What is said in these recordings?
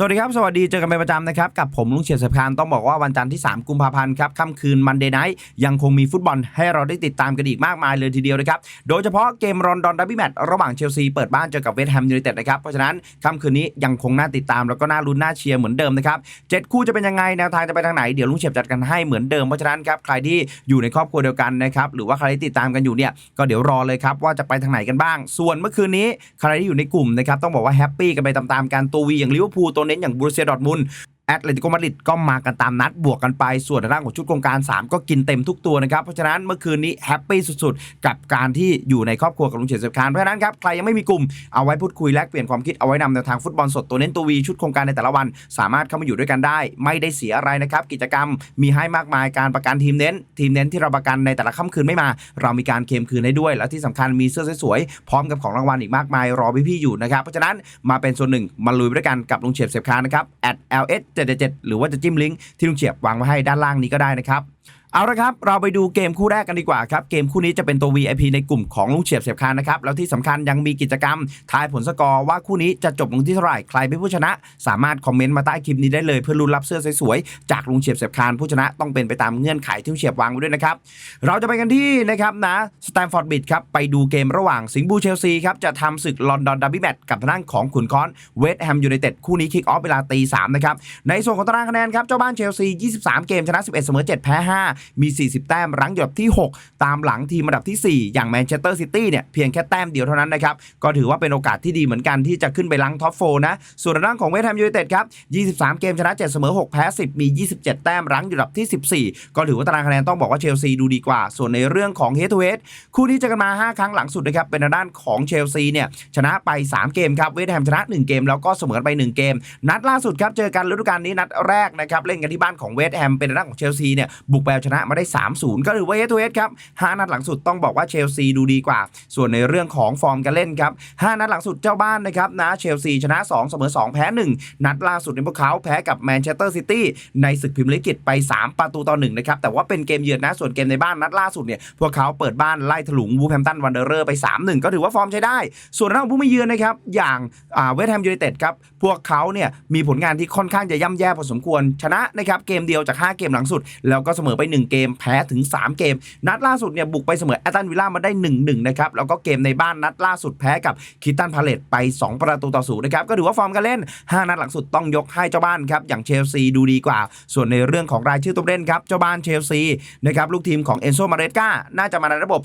สวัสดีครับ สวัสดีเจอกันเป็นประจำนะครับ กับผมลุงเฉียดสะพานต้องบอกว่าวันจันทร์ที่ 3 กุมภาพันธ์ครับค่ำคืนมันเดย์ไนท์ยังคงมีฟุตบอลให้เราได้ติดตามกันอีกมากมายเลยทีเดียวนะครับ โดยเฉพาะเกมรอนดอนดับบี้แมตช์ระหว่างเชลซีเปิดบ้านเจอกับเวสต์แฮมยูไนเต็ดนะครับ เพราะฉะนั้นค่ำคืนนี้ยังคงน่าติดตามแล้วก็น่าลุ้นน่าเชียร์เหมือนเดิมนะครับเจ็ดคู่จะเป็นยังไงแนวทางจะไปทางไหนเดี๋ยวลุงเฉียบจัดกันให้เหมือนเดิมเพราะฉะนั้นครับใครที่อยู่ในครอบครัวเดียวกันนะครับหรือว่าใครที่ติดตามกันอยู่เนี่ยก็เดี๋ยวรอเลยครับว่าจะไปทางไหนกันบ้าง ส่วนเมื่อคืนนี้ใครที่อยู่ในกลุ่มนะครับต้องบอกว่าแฮปปี้กันไปตามๆกันตัววีอย่างลิเวอร์พูลตัวเน้นอย่างบรู เซียดอร์ทมุนด์แอตเลติโกมาดริดก็มากันตามนัดบวกกันไป ส่วนทางด้านของชุดโครงการ 3 ก็กินเต็มทุกตัวนะครับ เพราะฉะนั้นเมื่อคืนนี้แฮปปี้สุดๆ กับการที่อยู่ในครอบครัวกับลุงเฉียดเสพคานเพราะฉะนั้นครับ ใครยังไม่มีกลุ่มเอาไว้พูดคุยแลกเปลี่ยนความคิดเอาไว้นำแนวทางฟุตบอลสดตัวเน้นตัววีชุดโครงการในแต่ละวัน สามารถเข้ามาอยู่ด้วยกันได้ ไม่ได้เสียอะไรนะครับกิจกรรมมีให้มากมายการประกันทีมเน้น ทีมเน้นที่เราประกันในแต่ละค่ำคืนไม่มา เรามีการเคมคืนให้ด้วย และที่สำคัญมีเสื้อสวยๆพร้อมกับของรางวัลอีกมากมายรอพี่ๆอยู่นะครับเพราะฉะนั้นมาเป็นส่วนหนึ่งมาลุยด้วยกันกับลุงเฉียบเสพคานนะครับ at ls 777หรือว่าจะจิ้มลิงก์ที่ลุงเฉียบวางไว้ให้ด้านล่างนี้ก็ได้นะครับ เอาละครับ เราไปดูเกมคู่แรกกันดีกว่าครับ เกมคู่นี้จะเป็นตัว VIP ในกลุ่มของลุงเฉียบเสียบคานนะครับ แล้วที่สำคัญยังมีกิจกรรม ทายผลสกอร์ว่าคู่นี้จะจบลงที่เท่าไหร่ ใครเป็นผู้ชนะ สามารถคอมเมนต์มาใต้คลิปนี้ได้เลยเพื่อลุ้นรับเสื้อสวยๆ จากลุงเฉียบเสียบคานผู้ชนะต้องเป็นไปตามเงื่อนไขที่เฉียบวางไว้ด้วยนะครับ เราจะไปกันที่นะครับนะสแตมฟอร์ดบิดครับ ไปดูเกมระหว่างสิงห์บูเชลซีครับ จะทำศึกลอนดอนดับบี้แมตช์กับทางด้านของขุนค้อนเวสต์แฮมยูไนเต็ดคู่นี้คิกออฟเวลาตีสามนะครับ ในส่วนของตารางคะแนนครับ เจ้าบ้านเชลซี 23 เกมชนะ 11 เสมอ 7 แพ้ 5มี 40 แต้มรั้งอยู่อันดับที่ 6 ตามหลังทีมอันดับที่ 4 อย่างแมนเชสเตอร์ซิตี้เนี่ยเพียงแค่แต้มเดียวเท่านั้นนะครับ ก็ถือว่าเป็นโอกาสที่ดีเหมือนกันที่จะขึ้นไปลังท็อปโฟนะ ส่วนทางด้านของเวสต์แฮมยูไนเต็ดครับ 23 เกมชนะ 7 เสมอ 6 แพ้ 10 มี 27 แต้มรั้งอยู่อันดับที่ 14 ก็ถือว่าตารางคะแนนต้องบอกว่าเชลซีดูดีกว่า ส่วนในเรื่องของเฮด o เ h ดคู่ที่จะกันมา 5 ครั้งหลังสุดนะครับเป็นด้านของเชลซีเนี่ยชนะไป 3 เกมครับเวสต์แฮมชนะ 1 เกมแล้วก็เสมอไป 1 เกม นัดล่าสุดครับเจอกันฤดูกาลนี้นัดแรกนะครับเล่นกันที่บ้านของเวสต์แฮมเป็นด้านของเชลซีเนี่ยบุกไปเอาชนะมาได้ 3-0 ก็ถือว่าเฮด o เ h ดครับ5นัดหลังสุดต้องบอกว่าเชลซีดูดีกว่า ส่วนในเรื่องของฟอร์มการเล่นครับ5นัดหลังสุดเจ้าบ้านนะครับนะเชลซีชนะ2เสมอ2 แพ้ 1 นัดล่าสุดในพวกเขาแพ้กับแมนเชสเตอร์ซิตี้ในศึกพรีเมียร์ลีกไป 3 ประตูต่อ1นะครับแต่ว่าเป็นเกมเยือนนะส่วนเกมในบ้านนัดล่าสุดเนี่ยพวกเขาเปิดบ้านไล่ถลุงวูแฮมตันวันเดอร์ไป 3-1 ก็ถือว่าฟอร์มใช้ได้ ส่วนทางผู้ไม่เยือนนะครับอย่างเวสต์แฮมยูไนเต็ดครับพวกเขาเนี่ยมีผลงานที่ค่อนข้างจะย่ำแย่พอสมควรชนะนะครับเกมเดียวจาก 5 เกมหลังสุดแล้วก็เสมอไป1เกมแพ้ถึง 3 เกม นัดล่าสุดเนี่ยบุกไปเสมอแอตตันวิลล่ามาได้ 1-1 นะครับ แล้วก็เกมในบ้านนัดล่าสุดแพ้กับคิตันพาเลตไป 2 ประตูต่อศูนย์นะครับ ก็ถือว่าฟอร์มการเล่น 5 นัดหลังสุดต้องยกให้เจ้าบ้านครับ อย่างเชลซีดูดีกว่า ส่วนในเรื่องของรายชื่อตัวเล่นครับ เจ้าบ้านเชลซีนะครับลูกทีมของเอนโซมาเรสกาน่าจะมาในระบบ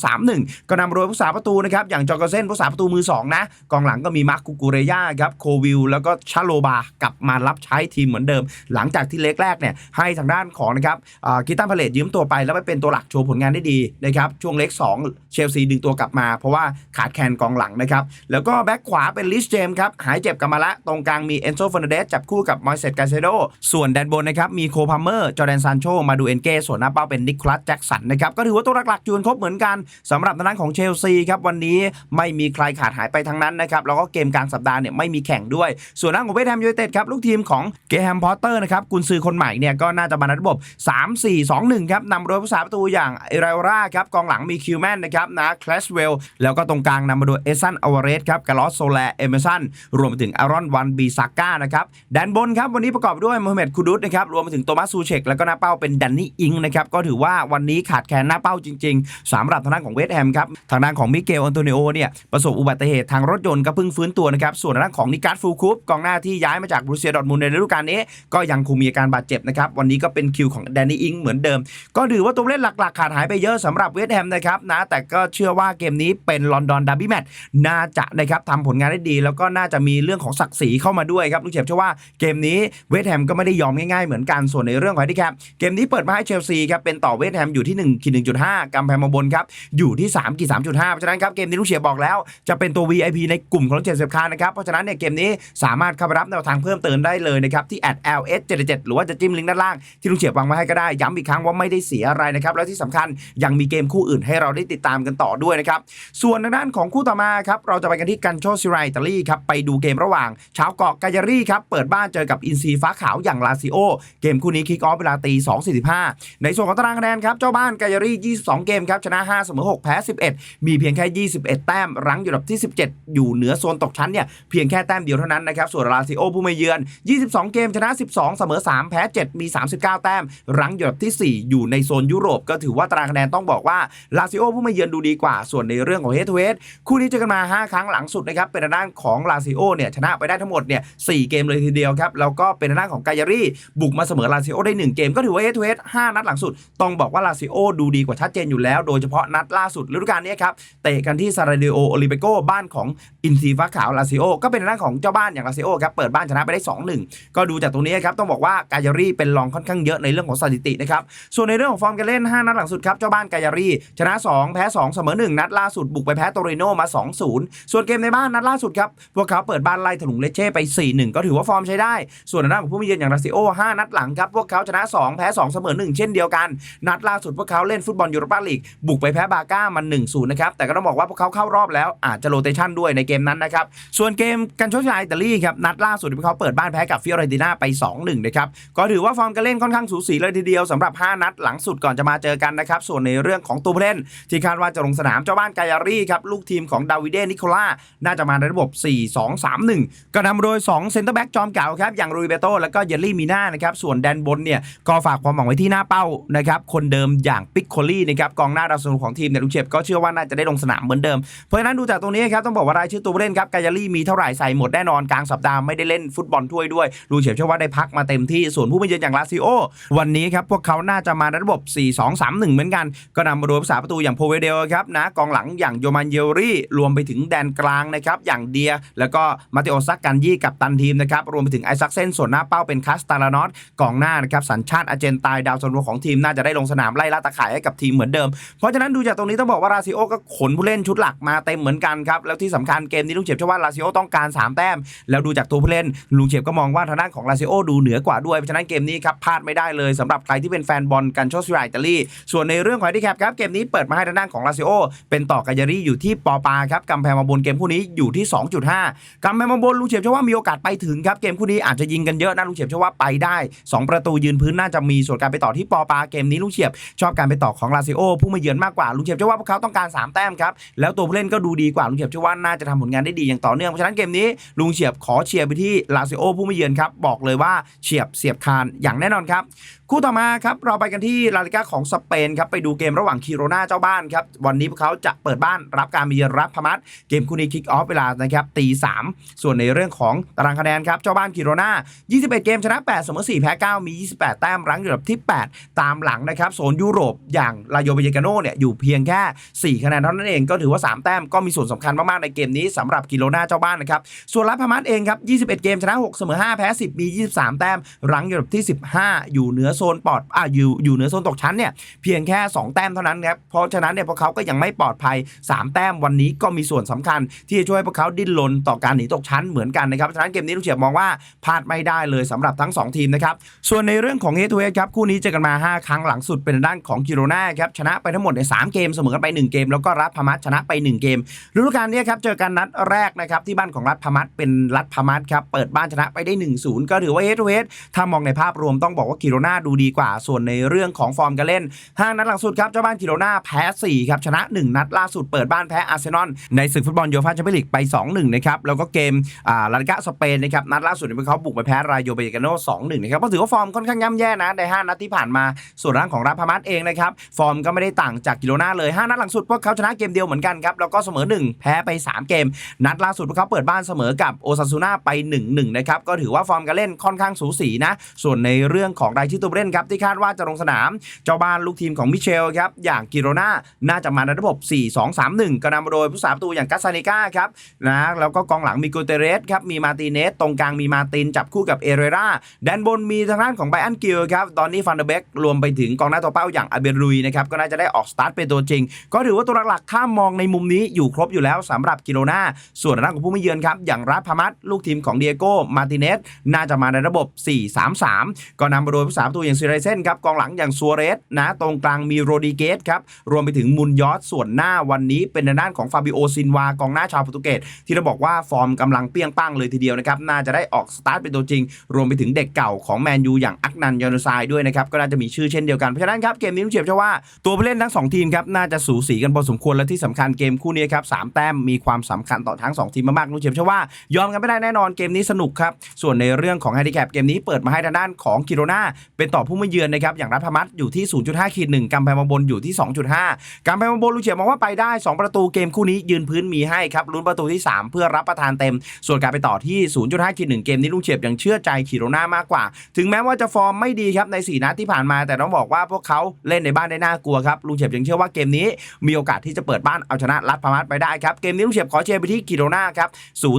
4-2-3-1 ก็นำโดยผู้สาประตูนะครับอย่างจอร์กเซนผู้สาประตูมือ2นะกองหลังก็มีมาร์คกูกูเรยาครับโควิลแล้วก็ชาโลบากลับมารับใช้ทีมเหมือนเดิม หลังจากที่เล็กแรกเนี่ยให้ทางด้านของนะครับคิตันพาเลตยืมตัวไปแล้วไปเป็นตัวหลักโชว์ผลงานได้ดีนะครับช่วงเล็ก 2 เชลซีดึงตัวกลับมา เพราะว่าขาดแคลนกองหลังนะครับ แล้วก็แบ็กขวาเป็นลิสเจมครับ หายเจ็บกลับมาละ ตรงกลางมีเอนโซฟ r นเดสจับคู่กับมอยเซตกาเซโดส่วนแดนบนนะครับมีโคพาเมอร์ จอร์แดนซานโชมาดูเอนเกส่วนหน้าเป้าเป็นนิโคลัสแจ็กสันนะครับก็ถือว่าตัวหลักๆจูนครบเหมือนกันสำหรับทางด้านของเชลซีครับวันนี้ไม่มีใครขาดหายไปทั้งนั้นนะครับแล้วก็เกมกลางสัปดาห์เนี่ยไม่มีแข่งด้วย ส่วนทาของเวสต์แฮมยูไนเต็ดครับลูกทีมของเกแฮมพอตเตอร์นะครับกุนซือคนใหม่เนี่ยก็น่าจะมาในระบบ421 ครับนำโดยผู้สาประตูอย่างเอเรราครับกองหลังมีคิวแมนนะครับนะคลาสเวลแล้วก็ตรงกลางนำมาโดยเอซันอวาเรสครับกาลอสโซแลเอเมสันรวมไปถึงอารอนวันบีซาก้านะครับแดนบนครับวันนี้ประกอบด้วยโมฮัมเหม็ดคูดุสนะครับรวมไปถึงโตมัสซูเชกแล้วก็หน้าเป้าเป็นดันนี่อิงนะครับก็ถือว่าวันนี้ขาดแคลนหน้าเป้าจริงๆสำหรับทางด้านของเวสต์แฮมครับทางด้านของมิเกลอันโตนิโอเนี่ยประสบอุบัติเหตุทางรถยนต์ก็เพิ่งฟื้นตัวนะครับส่วนทางด้านของนิกัสฟูคูปกองหน้าที่ย้ายมาจากบรูเซียดอร์ทมุนด์ในฤดูกาลนี้ ก็ยังคงมีอาการบาดเจ็บนะครับวันนี้ก็เป็นคิวของแดนนี่อิงเหมือนเดิม ก็ถือว่าตัวเล่นหลัก ๆ ขาดหายไปเยอะสำหรับเวสต์แฮมนะครับนะแต่ก็เชื่อว่าเกมนี้เป็นลอนดอนดาร์บี้แมตช์น่าจะนะครับทำผลงานได้ดี แล้วก็น่าจะมีเรื่องของศักดิ์ศรีเข้ามาด้วยครับลูกเฉบเชื่อว่าเกมนี้เวสต์แฮมก็ไม่ได้ยอมง่ายๆเหมือนกันส่วนในเรื่องของที่แคปเกมนี้เปิดมาให้เชลซีครับเป็นต่อเวสต์แฮมอยู่ที่1ขีด1.5กำแพงมาบนครับอยู่ที่3ขีด3.5เพราะฉะนั้นครับเกมนี้ลูกเฉียบบอกแล้วจะเป็นตัว VIP ในกลุ่มของเจ็ดสิบคานะครับเพราะฉะนั้นเนี่ยเกมนี้สามารถเข้ารับแนวทางเพิ่มเติมได้เลยนะครับที่ @ls77 หรือว่าจะจิ้มลิงก์ด้านล่างที่ลุงเฉียบวางไว้ให้ก็ได้ย้ย้ำอีกครั้งว่าไม่ได้เสียอะไรนะครับและที่สำคัญยังมีเกมคู่อื่นให้เราได้ติดตามกันต่อด้วยนะครับส่วนทางด้านของคู่ต่อมาครับเราจะไปกันที่กันโชซิไรอิตาลีครับไปดูเกมระหว่างชาวเกาะกายารีครับเปิดบ้านเจอกับอินซีฟ้าขาวอย่างลาซิโอเกมคู่นี้คิกออฟเวลาตี2.45 ในส่วนของตารางคะแนนครับเจ้าบ้านกายารี22 เกมครับชนะ 5 เสมอ 6 แพ้ 11 มีเพียงแค่ 21 แต้มรั้งอยู่อันดับที่ 17 อยู่เหนือโซนตกชั้นเนี่ยเพียงแค่แต้มเดียวเท่านั้นนะครับส่วนลาซิโอผู้มาเยือน 22 เกมชนะ 12 เสมอ 3 แพ้ 7 มี 39 แต้มรั้งอยู่ดับที่ 4 อยู่ในโซนยุโรป ก็ถือว่าตารางคะแนนต้องบอกว่าลาซิโอผู้มาเยือนดูดีกว่า ส่วนในเรื่องของเฮดทูเฮดคู่นี้เจอกันมา 5 ครั้งหลังสุดนะครับ เป็นด้านของลาซิโอเนี่ยชนะไปได้ทั้งหมดเนี่ย4เกมเลยทีเดียวครับ แล้วก็เป็นด้านของกายารีบุกมาเสมอลาซิโอได้ 1 เกม ก็ถือว่าเฮดทูเฮด5นัดหลังสุด ต้องบอกว่าลาซิโอดูดีกว่าชัดเจนอยู่แล้ว โดยเฉพาะนัดล่าสุดฤดูกาลนี้ครับ เตะกันที่ซาราเดโอโอลิเปโกบ้านของอินซีฟ้าขาวลาซิโอ ก็เป็นด้านของเจ้าบ้านอย่างลาซิโอครับ เปิดบ้านชนะไปได้ 2-1 ก็ดูจากตรงนี้ครับ ต้องบอกว่ากายารีเป็นรองค่อนข้างเยอะในเรื่องของสถิตินะครับ ส่วนในเรื่องของฟอร์มการเล่น 5 นัดหลังสุดครับ เจ้าบ้านกายารีชนะ 2 แพ้ 2 เสมอ 1 นัดล่าสุดบุกไปแพ้โตริโนมา 2-0 ส่วนเกมในบ้านนัดล่าสุดครับ พวกเขาเปิดบ้านไล่ถลุงเลเช่ไป 4-1 ก็ถือว่าฟอร์มใช้ได้ ส่วนในด้านของผู้มีเยือนอย่างลาซิโอ 5 นัดหลังครับพวกเขาชนะ 2 แพ้ 2 เสมอ 1 เช่นเดียวกัน นัดล่าสุดพวกเขาเล่นฟุตบอลยูโรปาลีกบุกไปแพ้บาก้ามัน1-0นะครับแต่ก็ต้องบอกว่าพวกเขาเข้ารอบแล้วอาจจะโรเตชันด้วยในเกมนั้นนะครับส่วนเกมกันโชคชัยอิตาลีครับนัดล่าสุดพวกเขาเปิดบ้านแพ้กับฟิออเรนติน่าไป 2-1นะครับก็ถือว่าฟอร์มการเล่นค่อนข้างสูสีเลยทีเดียวสำหรับ 5 นัดหลังสุดก่อนจะมาเจอกันนะครับ ส่วนในเรื่องของตัวผู้เล่น ที่คาดว่าจะลงสนามเจ้าบ้านกายารีครับ ลูกทีมของดาวิเดนิโคล่า น่าจะมาในระบบ 4-2-3-1 ก็นำโดย2เซนเตอร์แบ็กจอมเก่าครับ อย่างรุยเบโตแล้วก็เยลลี่มีน่านะครับ ส่วนแดนบนเนี่ยก็ฝากความหวังไว้ที่หน้าเป้านะครับคนเดิมอย่างปิกโคลี่นะครับกองหน้าดาวซันโวของทีมเนี่ยลูกเชฟก็เชื่อว่าน่าจะได้ลงสนามเหมือนเดิมเพราะฉะนั้นดูจากตรงนี้ครับต้องบอกว่ารายชื่อตัวผู้เล่นครับกายารีมีเท่าไหร่ใส่หมดแน่นอนกลางสัปดาห์ไม่ได้เล่นฟุตบอลถ้วยด้วยลูกเชฟเชื่อว่าได้พักมาเต็มที่ส่วนผู้มาเยือนอย่างลาซิโอวันนี้ครับพวกเขาน่าจะมาในระบบ 4-2-3-1 เหมือนกัน ก็นำมาโดยผู้สาประตูอย่างโพเวเดลครับนะกองหลังอย่างโยมันเยลรี่ รวมไปถึงแดนกลางนะครับอย่างเดีย แล้วก็มาติโอซักกันยี่กับตันทีมนะครับรวมไปถึงไอซักเซนส่วนหน้าเป้าเป็นคาสตาลานอสกองหน้านะครับสัญชาติอาร์เจนตน์ดาวซันโวของทีมน่าจะได้ลงสนามไล่ล่าตะข่ายให้กับทีมเหมือนเดิม เพราะฉะนั้นดูจากตรงนี้ต้องบอกว่าราซิโอก็ขนผู้เล่นชุดหลักมาเต็มเหมือนกันครับแล้วที่สำคัญเกมนี้ลุงเฉียบเชื่อว่าราซิโอต้องการสามแต้ม แล้วดูจากตัวผู้เล่นลุงเฉียบก็มองว่าทางด้านของลาซิโอดูเหนือกว่าด้วยเพราะฉะนั้นเกมนี้ครับพลาดไม่ได้เลยสำหรับใครที่เป็นแฟนบอลกันโชซิราอิตาลีส่วนในเรื่องของที่แคปครับเกมนี้เปิดมาให้ทางด้านของลาซิโอเป็นต่อกายารีอยู่ที่ปอปาครับกำแพงมาบนเกมคู่นี้อยู่ที่ 2.5กำแพงมาบนลุงเฉียบเชื่อว่ามีโอกาสไปถึงครับเกมคู่นี้อาจจะยิงกันเยอะนะลุงเฉียบเชื่อว่าไปได้ 2 ประตูยืนพื้นน่าจะมีส่วนการไปต่อที่ปอปาเกมนี้ลุงเฉียบชอบการไปต่อของลาซิโอผู้มาเยือนมากกว่าลุงเฉียบเชื่อว่าพวกเขาต้องการสามแต้มครับแล้วตัวผู้เล่นก็ดูดีกว่าลุงเฉียบเชื่อว่าน่าจะทำผลงานได้ดีอย่างต่อเนื่องเพราะฉะนั้นเกมนี้ลุงเฉียบขอเชียร์ไปที่ลาซิโอผู้มาเยือนครับบอกเลยว่าเฉียบเสียบคานอย่างแน่นอนครับคู่ต่อมาครับเราไปกันที่ลาลิก้าของสเปนครับไปดูเกมระหว่างคิโรนาเจ้าบ้านครับวันนี้พวกเขาจะเปิดบ้านรับการมาเยือนรับพมัสเกมคู่นี้คิกออฟเวลานะครับตีสามส่วนในเรื่องของตารางคะแนนครับเจ้าบ้านคิโรนา21 เกมชนะ 8 เสมอ 4 แพ้ 9 มี 28 แต้มรั้งอยู่อันดับที่ 8 ตามหลังนะครับโซนยุโรปอย่างลาโยเบเยกาโนเนี่ยอยู่เพียงแค่ 4 คะแนนเท่านั้นเองก็ถือว่า 3 แต้มก็มีส่วนสำคัญมากๆในเกมนี้สำหรับคิโรนาเจ้าบ้านนะครับส่วนรับพมัสเองครับ21 เกมชนะ 6 เสมอ 5 แพ้ 10 มี 23 แต้มรั้งอยู่อันดับที่ 15 อยู่เหนือโซนปลอดอ่าอยู่อยู่เหนือโซนตกชั้นเนี่ยเพียงแค่ 2 แต้มเท่านั้นครับเพราะฉะนั้นเนี่ยพวกเขาก็ยังไม่ปลอดภัย 3 แต้มวันนี้ก็มีส่วนสำคัญ ที่จะช่วยพวกเขาดิ้นรนต่อการหนีตกชั้นเหมือนกันนะครับฉะนั้นเกมนี้ลูกเฉียบมองว่าพลาดไม่ได้เลยสำหรับทั้ง 2 ทีมนะครับส่วนในเรื่องของเฮทูเฮครับคู่นี้เจอกันมา 5 ครั้งหลังสุดเป็นด้านของกิโรนาครับชนะไปทั้งหมดใน3เกมเสมอกันไป 1 เกม แล้วก็รัฐพมัสชนะไป 1 เกมฤดูกาลนี้ครับเจอกันนัดแรกนะครับที่บ้านของรัฐพมัสเป็นรัฐพมัสครับเปิดบ้านชนะไปได้ 1-0 ก็ถือว่าเฮทูเฮถ้ามองในภาพรวมต้องบอกว่ากิโรนาดูดีกว่าส่วนในเรื่องของฟอร์มการเล่น 5 นัดหลังสุดครับเจ้าบ้านกิโรนาแพ้ 4 ครับชนะ 1 นัดล่าสุดเปิดบ้านแพ้อาร์เซนอลในศึกฟุตบอลโยฟ่าแชมเปี้ยนลีกไป 2-1 นะครับแล้วก็เกมอ่าลาลิกาสเปนนะครับนัดล่าสุดเนี่ยเขาบุกไปแพ้รายโยเบยกาโน่2-1นะครับก็ถือว่าฟอร์มค่อนข้างย่ำแย่นะใน 5 นัดที่ผ่านมาส่วนร่างของราพามัสเองนะครับฟอร์มก็ไม่ได้ต่างจากกิโรนาเลย5นัดหลังสุดพวกเขาชนะเกมเดียวเหมือนกันครับแล้วก็เสมอ 1 แพ้ไป 3 เกม นัดล่าสุดพวกเขาเปิดบ้านเสมอกับโอซาซูน่าไป 1-1 นะครับก็ถือว่าฟอร์มการเล่นค่อนข้างสูสีนะส่วนในเรื่องของรายชื่อตัวเล่นครับทีคาดว่าจะลงสนาม เจ้าบ้านลูกทีมของมิเชลครับอย่างกิโรนาน่าจะมาในระบบ 4-2-3-1 ก็นำมาโดยผู้สาประตูอย่างกัสซานิก้าครับนะแล้วก็กองหลังมีกูเตเรสครับมีมาติเนสตรงกลางมีมาตินจับคู่กับเอเรราแดนบนมีทางด้านของไบอันกิลครับตอนนี้ฟันเดอเบกรวมไปถึงกองหน้าตัวเป้าอย่างอาเบรุยนะครับก็น่าจะได้ออกสตาร์ทเป็นตัวจริง ก็ถือว่าตัวหลักๆถ้ามองในมุมนี้อยู่ครบอยู่แล้วสำหรับกิโรนาส่วนทางด้านของผู้ไม่เยือนครับอย่างรัฐพามัสลูกทีมของเดียโก้มาติเนสน่าจะมาในระบบ 4-3-3 ก็นำมาโดยผู้สาประตูอย่างซิเรเซส้นครับกองหลังอย่างซัวเรสนะตรงกลางมีโรดิเกสครับรวมไปถึงมุนยอสส่วนหน้าวันนี้เป็นทางด้านของฟาบิโอซินวากองหน้าชาวโปรตุเกสที่เราบอกว่าฟอร์มกำลังเปี้ยงป้างเลยทีเดียวนะครับน่าจะได้ออกสตาร์ทเป็นตัวจริง รวมไปถึงเด็กเก่าของแมนยูอย่างอักนันยอนซายด้วยนะครับก็น่าจะมีชื่อเช่นเดียวกันเพราะฉะนั้นครับเกมนี้ลุงเฉียบเชื่อว่าตัวผู้เล่นทั้งสองทีมครับน่าจะสูสีกันพอสมควรและที่สำคัญเกมคู่นี้ครับสามแต้มมีความสำคัญต่อทั้งสองทีมมากๆลุงเฉียบเชื่อว่ายอมกันไม่ได้แน่นอนเกมนี้สนุกครับส่วนในเรื่องของแฮนดิแคปเกมนี้เปิดมาให้ทางด้านของกิโรนาเป็นต่อผู้มาเยือนนะครับอย่างรัฐพมัตอยู่ที่ 0.5ขีดหนึ่งกำแพงมาบนอยู่ที่ 2.5กำแพงมาบนลุงเฉียบมองว่าไปได้ 2 ประตูเกมคู่นี้ยืนพื้นมีให้ครับลุ้นประตูที่ 3 เพื่อรับประทานเต็ม ส่วนการไปต่อที่ 0.5ขีดหนึ่งเกมนี้ลุงเฉียบยังเชื่อใจคิโรนามากกว่า ถึงแม้ว่าจะฟอร์มไม่ดีครับใน 4 นัดที่ผ่านมา แต่ต้องบอกว่าพวกเขาเล่นในบ้านได้น่ากลัวครับลุงเฉียบยังเชื่อว่าเกมนี้มีโอกาสที่จะเปิดบ้านเอาชนะรัฐพมัตไปได้ครับเกมนี้ลุงเฉียบขอเชียร์ไปที่คิโรนาครับ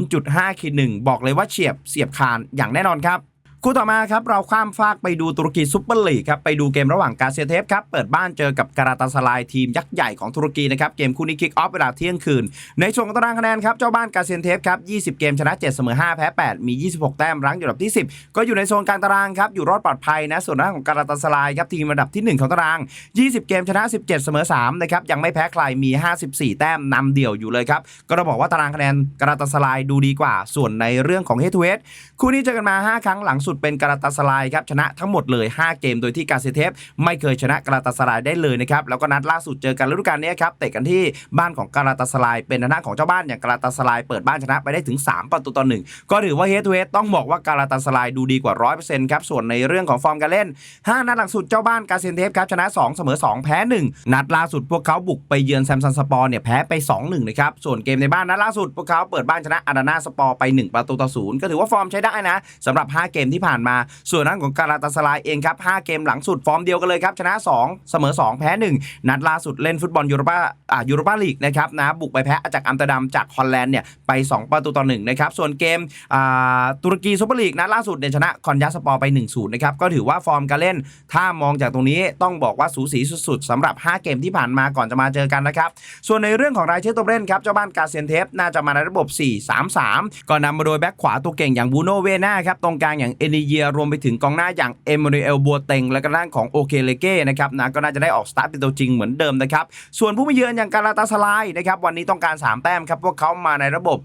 0.5ขีดหนึ่งบอกเลยว่าเฉียบเสียบคานอย่างแน่นอนครับ คู่ต่อมาครับเราข้ามฟากไปดูตุรกีซุปเปอร์ลีกครับไปดูเกมระหว่างกาเซเทฟครับเปิดบ้านเจอกับการาตาสลายทีมยักษ์ใหญ่ของตุรกีนะครับเกมคู่นี้คิกออฟเวลาเที่ยงคืน ในช่วงของตารางคะแนนครับเจ้าบ้านกาเซเทฟครับ 20 เกมชนะ 7 เสมอ 5 แพ้ 8 มี 26 แต้มรั้งอยู่อันดับที่ 10 ก็อยู่ในโซนกลางตารางครับอยู่รอดปลอดภัยนะส่วนด้านของการาตาสลายครับทีมอันดับที่ 1 ของตาราง 20 เกมชนะ 17 เสมอ3นะครับยังไม่แพ้ใครมี 54 แต้มนำเดี่ยวอยู่เลยครับก็ต้องบอกว่าตารางคะแนนการาตาสลายดูดีกว่า ส่วนในเรื่องของเฮทเฮดคู่นี้เจอกันมา 5 ครั้งหลังสุดเป็นกราตาสลายครับชนะทั้งหมดเลย 5 เกมโดยที่กาเซเทฟไม่เคยชนะกราตาสลายได้เลยนะครับแล้วก็นัดล่าสุดเจอกันฤดูกาลนี้ครับเตะกันที่บ้านของกราตาสลาย เป็นทางด้าของเจ้าบ้านอย่างกราตาสลายเปิดบ้านชนะไปได้ถึง 3 ประตูต่อหนึ่งก็ถือว่าเฮดทูเฮดต้องบอกว่ากราตาสลายดูดีกว่า 100%ครับส่วนในเรื่องของฟอร์มการเล่น 5 นัดหลังสุดเจ้าบ้านกาเซเทฟครับชนะ 2 เสมอ 2 แพ้ 1 นัดล่าสุดพวกเขาบุกไปเยือนแซมซันสปอร์เนี่ยแพ้ไป 2-1นะครับส่วนเกมในบ้านนัดล่าสุดพวกเขาเปิดบ้านชนะอาดานาสปอร์ไป 1 ประตูต่อศูนย์ก็ถือว่าฟอร์มใช้ได้นะสำหรับ 5 เกมที่ผ่านมา ส่วนนั้นของการาตาสลายเองครับ5เกมหลังสุดฟอร์มเดียวกันเลยครับชนะ 2 เสมอ 2 แพ้ 1 นัดล่าสุดเล่นฟุตบอลยูโรปาอ่ายูโรปาลีกนะครับนะบุกไปแพ้จากอัมสเตอร์ดัมจากฮอลแลนด์เนี่ยไป 2 ประตูต่อ1นะครับส่วนเกมอ่าตุรกีซูเปอร์ลีกนัดล่าสุดเนี่ยชนะคอนยาสปอร์ไป 1-0นะครับก็ถือว่าฟอร์มการเล่น ถ้ามองจากตรงนี้ต้องบอกว่าสูสีสุดๆสำหรับ 5 เกมที่ผ่านมาก่อนจะมาเจอกันนะครับส่วนในเรื่องของรายชื่อตัวเล่นครับเจ้าบ้านกาเซียนเทฟน่าจะมาในระบบ 4-3-3 ก็นำมาโดยแบ็คขวาตัวเก่งอย่างบูโนเวน่าครับตรงกลางอย่างเอเนเยียรวมไปถึงกองหน้าอย่างเอม a น u เอลบัวเต็งและก็ด้านของโอเคเลเก้นะครับนะก็น่าจะได้ออกสตาร์ทเป็นตัวจริงเหมือนเดิมนะครับส่วนผู้มาเยือนอย่างการาตาสลายนะครับวันนี้ต้องการ 3 แต้มครับพวกเขามาในระบบ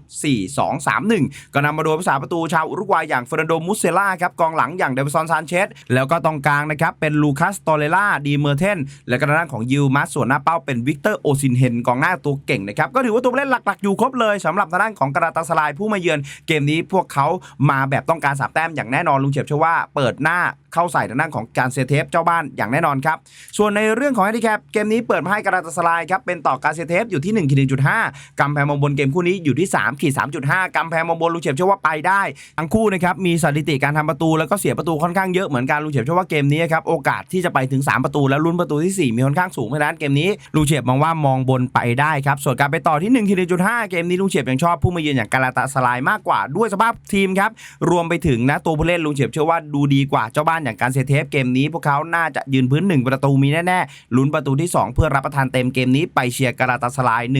4-2-3-1 ก็นำมาโดยผู้สาประตูชาวอุรุกวัยอย่างเฟรนโดมุสเซล่าครับกองหลังอย่างเดวิซอนซานเชสแล้วก็ตรงกลางนะครับเป็นลูคัสตอเรล่าดีเมอร์เทนและก็ด้านของยิลมัสส่วนหน้าเป้าเป็นวิกเตอร์โอซินเฮนกองหน้าตัวเก่งนะครับก็ถือว่าตัวเล่นหลักๆอยู่ครบเลยสำหรับทางด้านของกราตาสลายผู้มาเยือนเกมนี้พวกเขามาแบบต้องการสามแต้มอย่างแน่นอนลุงเฉียบเชื่อว่าเปิดหน้าเข้าใส่ทางด้านของการเซเทฟเจ้าบ้านอย่างแน่นอนครับ ส่วนในเรื่องของแฮนดิแคปเกมนี้เปิดมาให้กราตาสลายครับเป็นต่อการเซเทฟอยู่ที่1ขีด1.5กำแพงมองบนเกมคู่นี้อยู่ที่3ขีด3.5กำแพงมองบนลุงเฉียบเชื่อว่าไปได้ ทั้งคู่นะครับมีสถิติการทำประตูแล้วก็เสียประตูค่อนข้างเยอะเหมือนกันลุงเฉียบเชื่อว่าเกมนี้ครับโอกาสที่จะไปถึง 3 ประตูแล้วลุ้นประตูที่ 4 มีค่อนข้างสูงเพราะนั้นเกมนี้ลุงเฉียบมองว่ามองบนไปได้ครับส่วนการไปต่อที่1ขีด1.5เกมนี้ลุงเฉียบยังชอบผู้มาเยือนอย่างกาลาตสลายมากกว่าด้วยสภาพทีมครับรวมไปถึงนะตัวผู้เล่นลุงเฉียบเชื่อว่าดูดีกว่าเจ้าบ้านอย่างการเซเทฟเกมนี้ พวกเขาน่าจะยืนพื้น 1 ประตูมีแน่ๆลุ้นประตูที่ 2 เพื่อรับประทานเต็มเกมนี้ไปเชียร์กาลาตาสลาย1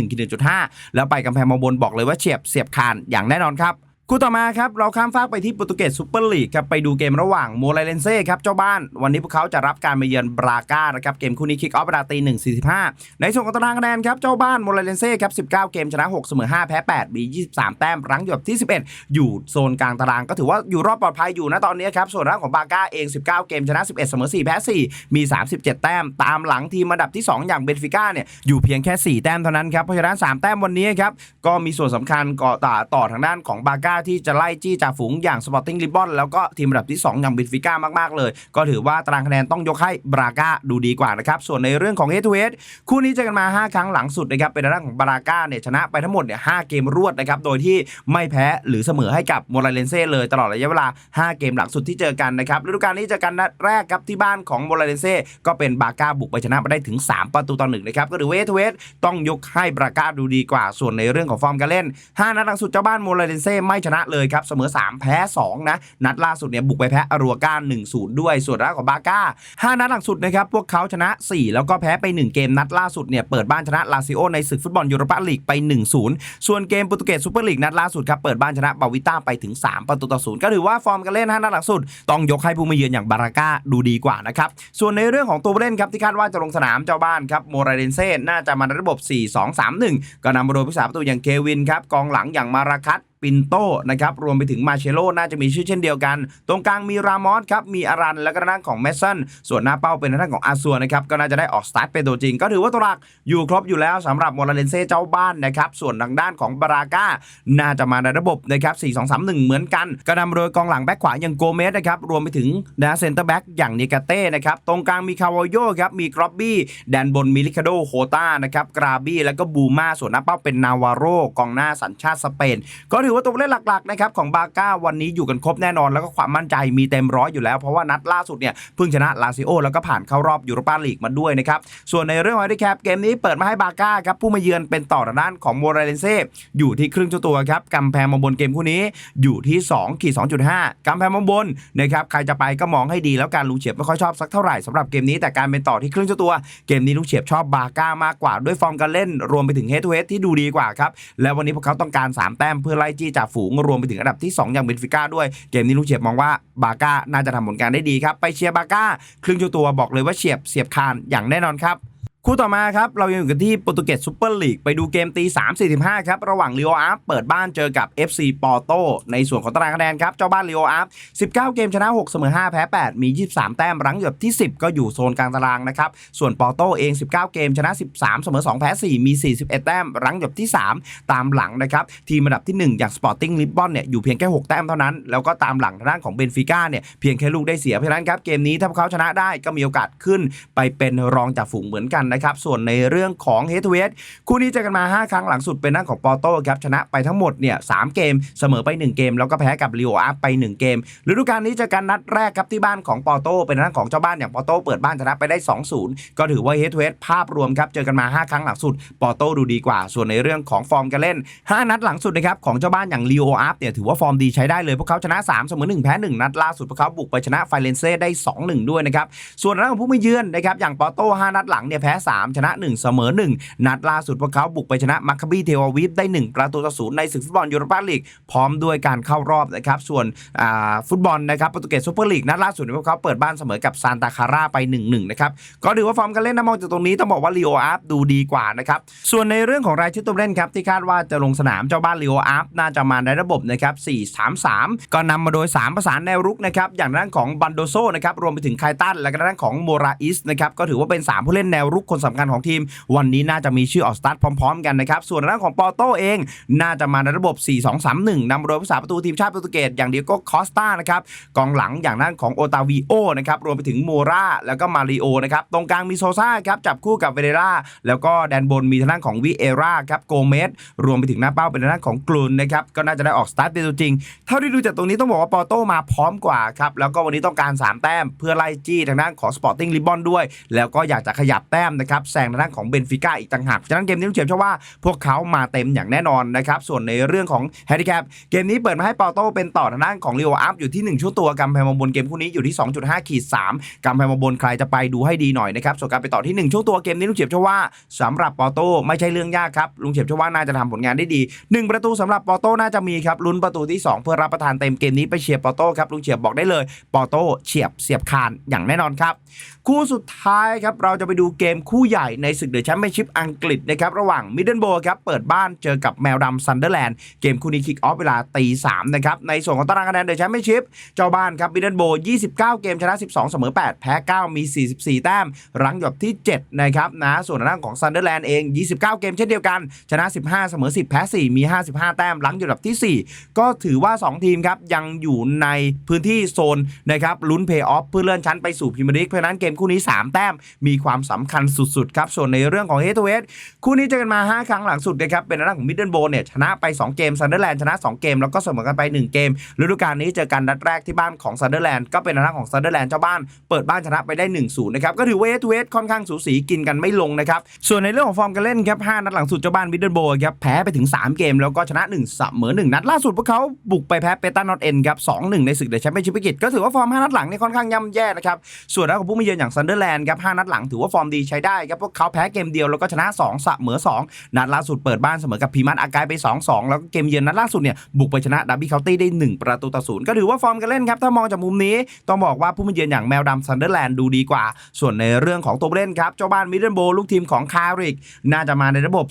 1.5 แล้วไปกำแพงมองบนบอกเลยว่าเฉียบเสียบคานอย่างแน่นอนครับ คู่ต่อมาครับเราข้ามฟากไปที่โปรตุเกสซูเปอร์ลีกครับไปดูเกมระหว่างโมไลเลนเซ่ครับเจ้าบ้าน วันนี้พวกเขาจะรับการมาเยือนบราก้านะครับเกมคู่นี้คิกออฟเวลาตีหนึ่งสี่สิบห้าในส่วนของตารางคะแนนครับเจ้าบ้านโมไลเลนเซ่ครับสิบเก้าเกมชนะหกเสมอห้าแพ้แปดมียี่สิบสามแต้มรั้งอยู่อันดับที่สิบเอ็ดอยู่โซนกลางตารางก็ถือว่าอยู่รอบปลอดภัยอยู่นะตอนนี้ครับส่วนร่างของบราก้าเอง19เก้าเกมชนะ11เอ็ดเสมอ4แพ้4มี37แต้มตามหลังทีมอันดับที่2องอย่างเบนฟิก้าเนี่ยอยู่เพียงแค่4แต้มเท่านั้นครับเพราะฉะนั้น3แต้มวันนี้ครับก็มีส่วนสำคัญก่อต่อทางด้านของบาก้าที่จะไล่จี้จ่าฝูงอย่างสปอร์ติ้งลิบอนแล้วก็ทีมอันดับที่ 2 อย่างเบนฟิก้ามากๆเลย ก็ถือว่าตารางคะแนนต้องยกให้บราก้าดูดีกว่านะครับ ส่วนในเรื่องของเฮทูเฮดคู่นี้เจอกันมา 5 ครั้งหลังสุดนะครับเป็นด้านของบราก้าเนี่ยชนะไปทั้งหมดเนี่ยหเกมรวดนะครับโดยที่ไม่แพ้หรือเสมอให้กับโมราเลนเซ่เลยตลอดระยะเวลา 5 เกมหลังสุดที่เจอกันนะครับฤดูกาลนี้เจอกันนัดแรกครับที่บ้านของโมราเลนเซ่ก็เป็นบาก้าบุกไปชนะมาได้ถึง 3 ประตูต่อหนึ่งนะครับก็ถือเวทเวทต้องยกให้บราก้าดูดีกว่า ส่วนในเรื่องของฟอร์มการเล่น 5 นัดหลังสุดเจ้าบ้านโมราเลนเซ่ไม่ชนะเลยครับเสมอ 3 แพ้ 2 นะ นัดล่าสุดเนี่ยบุกไปแพ้อารัวก้า1-0 ด้วย ส่วนด้านของบาก้า 5 นัดหลังสุดนะครับพวกเขาชนะ 4 แล้วก็แพ้ไป 1 เกมนัดล่าสุดเนี่ยเปิดบ้านชนะลาซิโอในศึกฟุตบอลยูโรปาลีกไป 1-0 ส่วนเกมโปรตุเกสซูเปอร์ลีกนัดล่าสุดครับเปิดบ้านชนะบาวิต้าไปถึง 3 ประตูต่อศูนย์ก็ถือว่าฟอร์มการเล่น5นัดหลังสุด ต้องยกให้ผู้มาเยือนอย่างบาราก้าดูดีกว่านะครับส่วนในเรื่องของตัวผู้เล่นครับที่คาดว่าจะลงสนามเจ้าบ้านครับโมราเดนเซ่น่าจะมาในระบบ 4-2-3-1 ก็นำมาโดยผู้สาประตูอย่างเควินครับกองหลังอย่างมาราคัต ปินโตนะครับรวมไปถึงมาเชโลน่าจะมีชื่อเช่นเดียวกัน ตรงกลางมีรามอสครับมีอารันและก็ทางของเมสันส่วนหน้าเป้าเป็นทางของอาซัวนะครับก็น่าจะได้ออกสตาร์ทเป็นตัวจริง ก็ถือว่าตัวหลักอยู่ครบอยู่แล้วสำหรับโมราเดนเซ่เจ้าบ้านนะครับส่วนทางด้านของบาราก้าน่าจะมาในระบบนะครับ4-2-3-1 เหมือนกันก็นำโดยกองหลังแบ็คขวาอย่างโกเมสนะครับรวมไปถึงนะเซนเตอร์แบ็กอย่างนิกาเต้นะครับตรงกลางมีคาวโยครับมีกรอบบี้แดนบนมีลิคาโดโฮต้านะครับกราบี้แล้วก็บูมาส่วนหน้าเป้าเป็นนาวาโรกองหน้าสัญชาติสเปน ก็ถือว่าตัวเล่นหลักๆนะครับของบาก้าวันนี้อยู่กันครบแน่นอนแล้วก็ความมั่นใจมีเต็มร้อยอยู่แล้ว เพราะว่านัดล่าสุดเนี่ยเพิ่งชนะลาซิโอแล้วก็ผ่านเข้ารอบยูโรปาลีกมาด้วยนะครับส่วนในเรื่องของไฮแคปเกมนี้เปิดมาให้บาก้าครับผู้มาเยือนเป็นต่อด้านของโมราเลนเซ่อยู่ที่ครึ่งเจ้าตัวครับกำแพงมาบนเกมคู่นี้อยู่ที่2ขีด2.5กำแพงมาบนนะครับใครจะไปก็มองให้ดีแล้วการลุงเฉียบไม่ค่อยชอบสักเท่าไหร่สำหรับเกมนี้แต่การเป็นต่อที่ครึ่งเจ้าตัว เกมนี้ลุงเฉียบชอบบาก้ามากกว่าด้วยฟอร์มการเล่นรวมไปถึงเฮดทูเฮดที่ดูดีกว่าครับและวันนี้พวกเขาต้องการสามแต้มเพื่อไล่จจ่าฝูงรวมไปถึงอันดับที่ 2 อย่างเบนฟิก้าด้วยเกมนี้ลูกเฉียบมองว่าบาก้าน่าจะทำผลงานได้ดีครับไปเชียร์บาก้าครึ่งเจ้าตัวบอกเลยว่าเฉียบเสียบคานอย่างแน่นอนครับ คู่ต่อมาครับ เรายังอยู่กันที่โปรตุเกสซูเปอร์ลีกไปดูเกมตี 3-45 ครับ ระหว่างลีโออาร์เปิดบ้านเจอกับ FC ปอร์โตในส่วนของตารางคะแนนครับ เจ้าบ้านลีโออาร์19 เกมชนะ 6 เสมอ 5 แพ้ 8 มี 23 แต้มรั้งอยู่ที่ 10 ก็อยู่โซนกลางตารางนะครับ ส่วนปอร์โตเอง 19 เกมชนะ 13 เสมอ 2 แพ้ 4 มี 41 แต้มรั้งอยู่ที่ 3 ตามหลังนะครับทีมอันดับที่ 1 อย่างสปอร์ติ้งลิสบอนเนี่ยอยู่เพียงแค่ 6 แต้มเท่านั้นแล้วก็ตามหลังทางด้านของเบนฟิก้าเนี่ยเพียงแค่ลูกได้เสียเพราะฉะนั้นครับเกมนี้ถ้าพวกเขาชนะได้ก็มีโอกาสขึ้นไปเป็นรองจากฝูงเหมือนกันนะครับส่วนในเรื่องของเฮทเวสคู่นี้เจอกันมา 5 ครั้งหลังสุดเป็นด้าของปอร์โต้ครับชนะไปทั้งหมดเนี่ยสเกมเสมอไป 1 เกม แล้วก็แพ้กับลีโออาร์ไป 1 เกมฤดูกาลนี้เจอกันนัดแรกครับที่บ้านของปอร์โต้เป็นด้าของเจ้าบ้านอย่างปอร์โต้เปิดบ้านชนะไปได้ 2-0 ก็ถือว่าเฮทเวสภาพรวมครับเจอกันมา 5 ครั้งหลังสุดปอร์โต้ดูดีกว่า ส่วนในเรื่องของฟอร์มการเล่น 5 นัดหลังสุดนะครับของเจ้าบ้านอย่างลีโออาร์เนี่ยถือว่าฟอร์มดีใช้ได้เลยพวกเขาชนะ3เสมอ1แพ้1นัดล่าสุดพวกเขาบุกไปชนะไฟเลนเซ่ได้ 2-1 ด้วยนะครับส่วนทางของผู้มาเยือนนะครับอย่างปอโต้5นัดหลังเนี่ยแพ้3 ชนะ 1 เสมอ 1 นัดล่าสุดพวกเขาบุกไปชนะมัคคาบีเทวาวิฟได้ 1 ประตูต่อศูนย์ในศึกฟุตบอลยูโรปาลีกพร้อมด้วยการเข้ารอบนะครับส่วนฟุตบอลนะครับโปรตุเกสซูเปอร์ลีกนัดล่าสุดพวกเขาเปิดบ้านเสมอกับซานตาคาร่าไป 1-1 นะครับก็ถือว่าฟอร์มการเล่นนะมองจากตรงนี้ต้องบอกว่าลีโออาร์ดูดีกว่านะครับส่วนในเรื่องของรายชื่อตัวเล่นครับที่คาดว่าจะลงสนามเจ้าบ้านลีโออาร์น่าจะมาในระบบนะครับ4-3-3 ก็นำมาโดย 3 ประสานแนวรุกนะครับอย่างด้านของบันโดโซนะครับรวมไปถึงไคตันและก็ด้านของโมราอิสนะครับก็ถือว่าเป็น 3 ผู้เล่นแนวรุกคนสำคัญของทีม วันนี้น่าจะมีชื่อออกสตาร์ทพร้อม ๆ กันนะครับ ส่วนด้านของปอร์โตเอง น่าจะมาในระบบ 4-2-3-1 นำโดยผู้สาประตูทีมชาติโปรตุเกสอย่างเดียโก้คอสตานะครับกองหลังอย่างด้านของโอตาวิโอนะครับรวมไปถึงโมราแล้วก็มาริโอนะครับตรงกลางมีโซซ่าครับจับคู่กับเวเดราแล้วก็แดนบนมีทางด้านของวิเอราครับโกเมสรวมไปถึงหน้าเป้าเป็นทางด้านของกลูนนะครับก็น่าจะได้ออกสตาร์ทเป็นตัวจริงเท่าที่ดูจากตรงนี้ต้องบอกว่าปอร์โตมาพร้อมกว่าครับแล้วก็วันนี้ต้องการ 3 แต้ม เพื่อไล่จี้ทางด้านของสปอร์ติ้งลิบอนด้วย แล้วก็อยากจะขยับแต้มนะครับแซงทางด้านของเบนฟิก้าอีกต่างหากฉะนั้นเกมนี้ต้องเชื่อว่าพวกเขามาเต็มอย่างแน่นอนนะครับส่วนในเรื่องของแฮนดิแคปเกมนี้เปิดมาให้ปอร์โตเป็นต่อทางด้านของลีโออัพอยู่ที่ 1ชั่วตัวกำแพงมาบนเกมคู่นี้อยู่ที่ 2.5ขีด3กำแพงมาบนใครจะไปดูให้ดีหน่อยนะครับส่วนการไปต่อที่ 1ช่วงตัวเกมนี้ลุงเฉียบเชื่อว่าสำหรับปอร์โตไม่ใช่เรื่องยากครับลุงเฉียบเชื่อว่าน่าจะทำผลงานได้ดี 1 ประตูสำหรับปอร์โตน่าจะมีครับลุ้นประตูที่ 2 เพื่อรับประทานเต็มเกมนี้ไปเชียร์ปอโตครับลุงเฉียบบอกได้เลยปอโตเฉียบเสียบคานอย่างแน่นอนครับคู่สุดท้ายครับเราจะไปดูเกมคู่ใหญ่ในศึกเดอะแชมเปี้ยนชิพอังกฤษนะครับระหว่างมิดเดิลโบครับเปิดบ้านเจอกับแมวดำซันเดอร์แลนด์เกมคู่นี้คิกออฟเวลาตีสามนะครับในส่วนของตารางคะแนนเดอะแชมเปี้ยนชิพเจ้าบ้านครับมิดเดิลโบ29 เกมชนะ 12 เสมอ 8 แพ้ 9 มี 44 แต้ม รั้งอยู่ที่ 7 นะครับนะส่วนทางด้านของซันเดอร์แลนด์เอง 29 เกมเช่นเดียวกัน ชนะ 15 เสมอ 10 แพ้ 4 มี 55 แต้ม รั้งอยู่อันดับที่ 4 ก็ถือว่า 2 ทีมครับ ยังอยู่ในพื้นที่โซนนะครับลุ้นเพย์ออฟเพื่อเลื่อนชั้นไปสู่พรีเมียร์ลีกเพราะนั้นเกมคู่นี้ 3 แต้มมีความสำคัญสุดๆครับส่วนในเรื่องของเฮ d ์ o เ a คู่นี้เจอกันมา 5 ครั้งหลังสุดนะครับเป็นทางด้านของมิดเดิลโบเนี่ยชนะไป 2 เกมซันเดอร์แลนด์ชนะ 2 เกม แล้วก็เสมอกันไป 1 เกมฤดูกาลนี้เจอกันนัดแรกที่บ้านของซันเดอร์แลนด์ก็เป็นทางด้านของซันเดอร์แลนด์เจ้าบ้านเปิดบ้านชนะไปได้1-0นย์นะครับก็ถือว่าเฮ d ์ o เ a ค่อนข้างสูสีกินกันไม่ลงนะครับส่วนในเรื่องของฟอร์มการเล่นครับ5นัดหลังสุดเจ้าบ้านมิดเดิลโบครับแพ้ไปถึง 3 เกม แล้วก็ชนะ1เสมอ1นัดล่าสุดพวกเขาบุกไปแพ้เปตันนอตเอ็นครับ2-1ในศึกเดอะแชมเปี้ยนชิพอังกฤษก็ถือว่าฟอร์ม5นัดหลังนี่ค่อนข้างย่ำแย่นะครับส่วนด้านของผู้มาเยือนอย่างซันเดอร์แลนด์ครับ5นัดหลังถือว่าฟอร์มดีใช้ได้ครับพวกเขาแพ้เกมเดียวแล้วก็ชนะ2เสมอ2นัดล่าสุดเปิดบ้านเสมอกับพีมันอากายไป 2-2 แล้วก็เกมเยือนนัดล่าสุดเนี่ยบุกไปชนะดับบี้เคาน์ตี้ได้ 1 ประตูต่อศูนย์ก็ถือว่าฟอร์มการเล่นครับถ้ามองจากมุมนี้ต้องบอกว่าผู้มาเยือนอย่างแมวดำซันเดอร์แลนด์ดูดีกว่า ส่วนในเรื่องของตัวเล่นครับเจ้าบ้านมิดเดิลโบลูกทีมของคาริกน่าจะมาในระบบ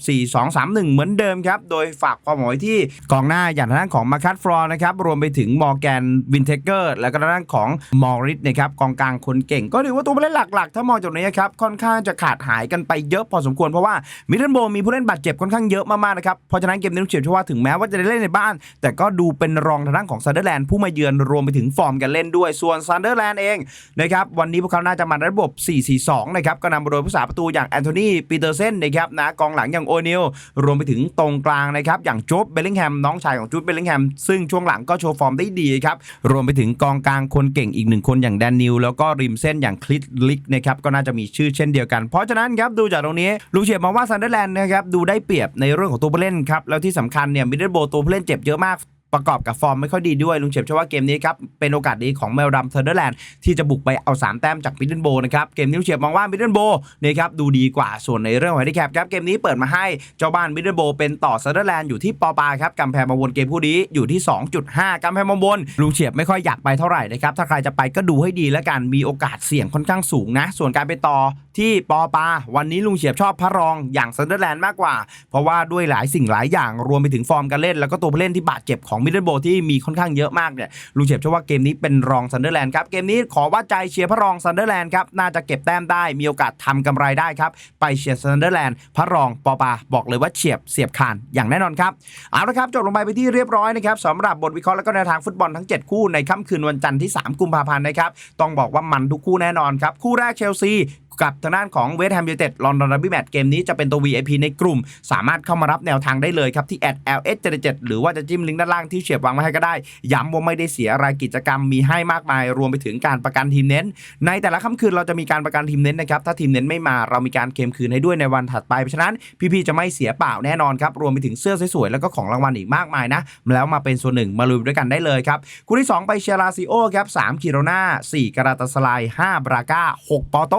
4-2-3-1 เหมือนเดิมครับโดยฝากความหมายที่กองหน้าอย่างทางด้านของมาคัตฟรอนะครับรวมไปถึงมอร์แกนวินเทเกอร์ แล้วก็ทางด้านของมอริสนะครับกองกลางคนเก่ง ก็ถือว่าตัวผู้เล่นหลักๆ ถ้ามองจากนี้ครับค่อนข้างจะขาดหายกันไปเยอะพอสมควรเพราะว่ามิดเดิลโบมีผู้เล่นบาดเจ็บค่อนข้างเยอะมากๆนะครับเพราะฉะนั้นเกมนี้ต้องเชื่อเชื่อว่าถึงแม้ว่าจะได้เล่นในบ้าน แต่ก็ดูเป็นรองทางด้านของซันเดอร์แลนด์ผู้มาเยือนรวมไปถึงฟอร์มการเล่นด้วยส่วนซันเดอร์แลนด์เองนะครับวันนี้พวกเขาน่าจะมาระบบ 4-4-2 นะครับก็นำโดยผู้สาประตูอย่างแอนโทนีปีเตอร์เซนนะครับนะกองหลังอย่างโอนิลรวมไปถึงตรงกลางนะครับอย่างจูบเบลลิงแฮมน้องชายของจูบเบลลิงแฮมซึ่งช่วงหลังก็โชว์ฟอร์มได้ดีครับรวมไปถึงกองกลางคนเก่งอีกหนึ่งคนอย่างแดนนิวแล้วก็ริมเส้นอย่างคลิตลิกนะครับก็น่าจะมีชื่อเช่นเดียวกันเพราะฉะนั้นครับดูจากตรงนี้ลูกเชียบมองว่าซันเดอร์แลนด์นะครับดูได้เปรียบในเรื่องของตัวผู้เล่นครับแล้วที่สำคัญเนี่ยมิดเดิลโบตัวผู้เล่นเจ็บเยอะมาก ประกอบกับฟอร์มไม่ค่อยดีด้วยลุงเฉียบเชื่อว่าเกมนี้ครับเป็นโอกาสดีของเมลดัมเทอร์เดอร์แลนด์ที่จะบุกไปเอา 3 แต้มจากมิดเดิลโบนะครับเกมนี้ลุงเฉียบมองว่ามิดเดิลโบนะครับดูดีกว่าส่วนในเรื่องของแฮนดิแคปครับเกมนี้เปิดมาให้เจ้าบ้านมิดเดิลโบเป็นต่อเทอร์เดอร์แลนด์อยู่ที่ปอปาครับกำแพงมาวนเกมผู้นี้อยู่ที่ 2.5กำแพงมาวนลุงเฉียบไม่ค่อยอยากไปเท่าไหร่นะครับถ้าใครจะไปก็ดูให้ดีแล้วกันมีโอกาสเสี่ยงค่อนข้างสูงนะ ส่วนการไปต่อที่ปอปา วันนี้ลุงเฉียบชอบพระรองอย่างเซนเดอร์แลนด์มากกว่า เพราะว่าด้วยหลายสิ่งหลายอย่างรวมไปถึงฟอร์มการเล่น แล้วก็ตัวผู้เล่นที่บาดเจ็บของมิดเดิลโบที่มีค่อนข้างเยอะมากเนี่ยลุงเฉียบเชื่อว่าเกมนี้เป็นรองซันเดอร์แลนด์ครับเกมนี้ขอว่าใจเชียร์พระรองซันเดอร์แลนด์ครับน่าจะเก็บแต้มได้มีโอกาสทำกำไรได้ครับไปเชียร์ซันเดอร์แลนด์พระรองปอปาบอกเลยว่าเฉียบเสียบคานอย่างแน่นอนครับเอาละครับจบลงไปไปที่เรียบร้อยนะครับสำหรับบทวิเคราะห์และก็แนวทางฟุตบอลทั้ง 7 คู่ในค่ำคืนวันจันทร์ที่ 3 กุมภาพันธ์นะครับต้องบอกว่ามันทุกคู่แน่นอนครับคู่แรกเชลซี กับทางด้านของเวสต์แฮมยูไนเต็ดลอนดอนดับบี้แมตช์เกมนี้จะเป็นตัว VIP ในกลุ่ม สามารถเข้ามารับแนวทางได้เลยครับ ที่ @ls 77หรือว่าจะจิ้มลิงก์ด้านล่างที่เฉียบวางไว้ให้ก็ได้ ย้ำว่าไม่ได้เสียอะไรกิจกรรมมีให้มากมาย รวมไปถึงการประกันทีมเน้น ในแต่ละค่ำคืนเราจะมีการประกันทีมเน้นนะครับถ้าทีมเน้นไม่มาเรามีการเคมคืนให้ด้วยในวันถัดไปเพราะฉะนั้นพี่ๆจะไม่เสียเปล่าแน่นอนครับรวมไปถึงเสื้อสวยๆแล้วก็ของรางวัลอีกมากมายนะแล้วมาเป็นส่วนหนึ่งมาลุยด้วยกันได้เลยครับคู่ที่สองไปเชียร์ลาซิโอครับ3กิโรนา4กราตาสลา5บราก้า6ปอโต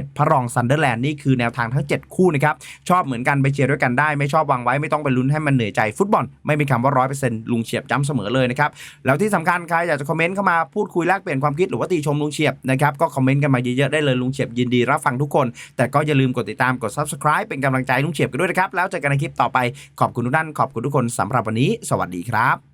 7 พระรองซันเดอร์แลนด์นี่คือแนวทางทั้ง 7 คู่นะครับ ชอบเหมือนกันไปเชียร์ด้วยกันได้ ไม่ชอบวางไว้ไม่ต้องไปลุ้นให้มันเหนื่อยใจฟุตบอล ไม่มีคำว่าร้อยเปอร์เซ็นต์ลุงเฉียบจ้ำเสมอเลยนะครับ แล้วที่สำคัญใครอยากจะคอมเมนต์เข้ามาพูดคุยแลกเปลี่ยนความคิดหรือว่าติชมลุงเฉียบนะครับก็คอมเมนต์กันมาเยอะๆได้เลยลุงเฉียบยินดีรับฟังทุกคน แต่ก็อย่าลืมกดติดตามกด subscribe เป็นกำลังใจลุงเฉียบกันด้วยนะครับแล้วเจอกันในคลิปต่อไปขอบคุณทุกท่านขอบคุณทุกคนสำหรับวันนี้ สวัสดีครับ